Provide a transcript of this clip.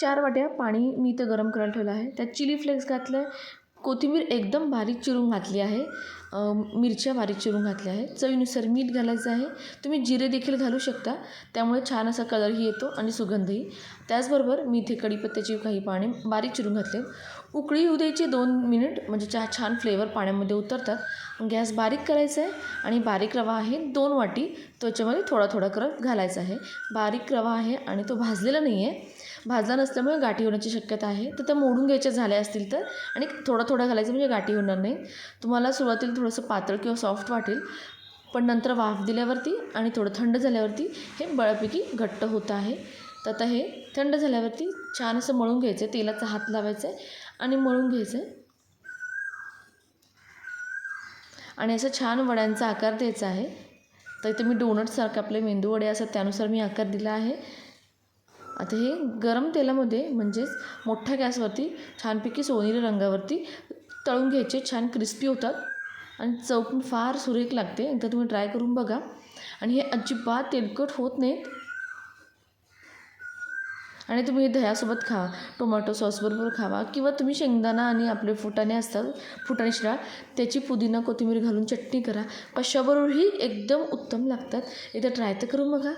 चार वाट्या पाणी मी इथं गरम करायला ठेवलं आहे. त्यात चिली फ्लेक्स घातलं आहे कोथिंबीर एकदम बारीक चिरून घातली आहे. मिरच्या बारीक चिरून घातल्या आहे चवीनुसार मीठ घालायचं आहे. तुम्ही जिरे देखील घालू शकता. त्यामुळे छान असा कलरही येतो आणि सुगंधही त्याचबरोबर मी इथे कढीपत्त्याची काही पाने बारीक चिरून घातले. उकळी येऊ द्यायची दोन मिनिट. म्हणजे चहा छान फ्लेवर पाण्यामध्ये उतरतात. गॅस बारीक करायचा आहे आणि बारीक रवा आहे दोन वाटी. त्याच्यामध्ये थोडा थोडा करत घालायचा आहे. बारीक रवा आहे आणि तो भाजलेला नाही आहे. भाजला नसल्यामुळे गाठी होण्याची शक्यता आहे. तर त्या मोडून घ्यायच्या झाल्या असतील तर. आणि थोडा थोडा घालायचं म्हणजे गाठी होणार नाही. तुम्हाला सुरुवातीला थोडंसं पातळ किंवा सॉफ्ट वाटेल. पण नंतर वाफ दिल्यावरती आणि थोडं थंड झाल्यावरती हे बऱ्यापैकी घट्ट होतं आहे. तर आता हे थंड झाल्यावरती छान असं मळून घ्यायचं आहे तेलाचा हात लावायचा आहे आणि मळून घ्यायचं आहे आणि असं छान वड्यांचा आकार द्यायचा आहे. तर इथे मी डोनटसारखं आपले मेंदू वडे असतात त्यानुसार मी आकार दिला आहे. आता हे गरम तेलामध्ये म्हणजेच मोठ्या गॅसवरती छानपैकी सोनेरी रंगावरती तळून घ्यायचे छान क्रिस्पी होतात. आणि चव पण फार सुरेख लागते. एकदा तुम्ही ट्राय करून बघा. आणि हे अजिबात तेलकट होत नाहीत. आणि तुम्ही हे दह्यासोबत खा टोमॅटो सॉसबरोबर खावा किंवा तुम्ही शेंगदाणा आणि आपले फुटाणे असतात फुटाण्याची डाळ त्याची पुदिना कोथिंबीर घालून चटणी करा. कशाबरोबरही एकदम उत्तम लागतात. एकदा ट्राय तर करून बघा.